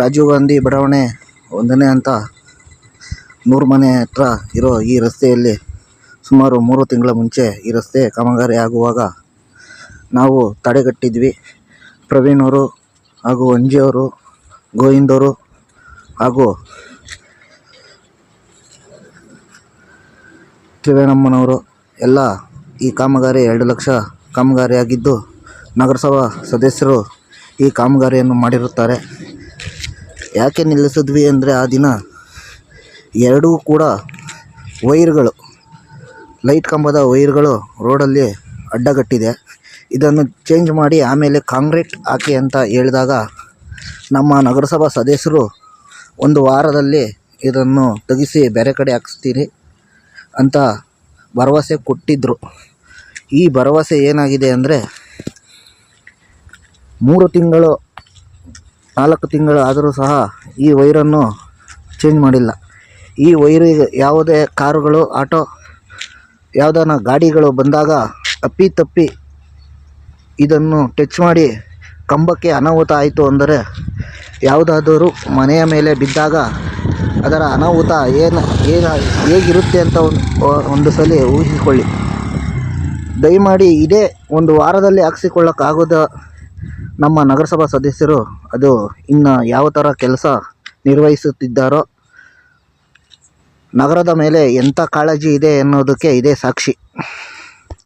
ರಾಜೀವ್ ಗಾಂಧಿ ಬಡಾವಣೆ ಒಂದನೇ ಹಂತ ನೂರು ಮನೆ ಹತ್ರ ಇರೋ ಈ ರಸ್ತೆಯಲ್ಲಿ ಸುಮಾರು ಮೂರು ತಿಂಗಳ ಮುಂಚೆ ಈ ರಸ್ತೆ ಕಾಮಗಾರಿ ಆಗುವಾಗ ನಾವು ತಡೆಗಟ್ಟಿದ್ವಿ. ಪ್ರವೀಣ್ ಅವರು ಹಾಗೂ ಅಂಜಿಯವರು ಗೋವಿಂದ್ ಅವರು ಹಾಗೂ ತ್ರಿವೇಣಮ್ಮನವರು ಎಲ್ಲ ಈ ಕಾಮಗಾರಿ ಎರಡು ಲಕ್ಷ ಕಾಮಗಾರಿಯಾಗಿದ್ದು ನಗರಸಭಾ ಸದಸ್ಯರು ಈ ಕಾಮಗಾರಿಯನ್ನು ಮಾಡಿರುತ್ತಾರೆ. ಯಾಕೆ ನಿಲ್ಲಿಸಿದ್ವಿ ಅಂದರೆ ಆ ದಿನ ಎರಡೂ ಕೂಡ ವೈರ್ಗಳು, ಲೈಟ್ ಕಂಬದ ವೈರ್ಗಳು ರೋಡಲ್ಲಿ ಅಡ್ಡಗಟ್ಟಿದೆ. ಇದನ್ನು ಚೇಂಜ್ ಮಾಡಿ ಆಮೇಲೆ ಕಾಂಕ್ರೀಟ್ ಹಾಕಿ ಅಂತ ಹೇಳಿದಾಗ ನಮ್ಮ ನಗರಸಭಾ ಸದಸ್ಯರು ಒಂದು ವಾರದಲ್ಲಿ ಇದನ್ನು ತೆಗೆಸಿ ಬೇರೆ ಕಡೆ ಹಾಕಿಸ್ತೀರಿ ಅಂತ ಭರವಸೆ ಕೊಟ್ಟಿದ್ದರು ಈ ಭರವಸೆ ಏನಾಗಿದೆ ಅಂದರೆ ಮೂರು ತಿಂಗಳು ನಾಲ್ಕು ತಿಂಗಳು ಆದರೂ ಸಹ ಈ ವೈರನ್ನು ಚೇಂಜ್ ಮಾಡಿಲ್ಲ. ಈ ವೈರಿಗೆ ಯಾವುದೇ ಕಾರುಗಳು, ಆಟೋ, ಯಾವುದಾನ ಗಾಡಿಗಳು ಬಂದಾಗ ಅಪ್ಪಿ ತಪ್ಪಿ ಇದನ್ನು ಟಚ್ ಮಾಡಿ ಕಂಬಕ್ಕೆ ಅನಾಹುತ ಆಯಿತು ಅಂದರೆ ಯಾವುದಾದರೂ ಮನೆಯ ಮೇಲೆ ಬಿದ್ದಾಗ ಅದರ ಅನಾಹುತ ಏನು ಏನು ಹೇಗಿರುತ್ತೆ ಅಂತ ಒಂದು ಸಲ ಊಹಿಸಿಕೊಳ್ಳಿ. ದಯಮಾಡಿ ಇದೇ ಒಂದು ವಾರದಲ್ಲಿ ಹಾಕ್ಸಿಕೊಳ್ಳೋಕ್ಕಾಗದ ನಮ್ಮ ನಗರಸಭಾ ಸದಸ್ಯರು ಅದು ಇನ್ನು ಯಾವ ಥರ ಕೆಲಸ ನಿರ್ವಹಿಸುತ್ತಿದ್ದಾರೋ, ನಗರದ ಮೇಲೆ ಎಂಥ ಕಾಳಜಿ ಇದೆ ಎನ್ನುವುದಕ್ಕೆ ಇದೇ ಸಾಕ್ಷಿ.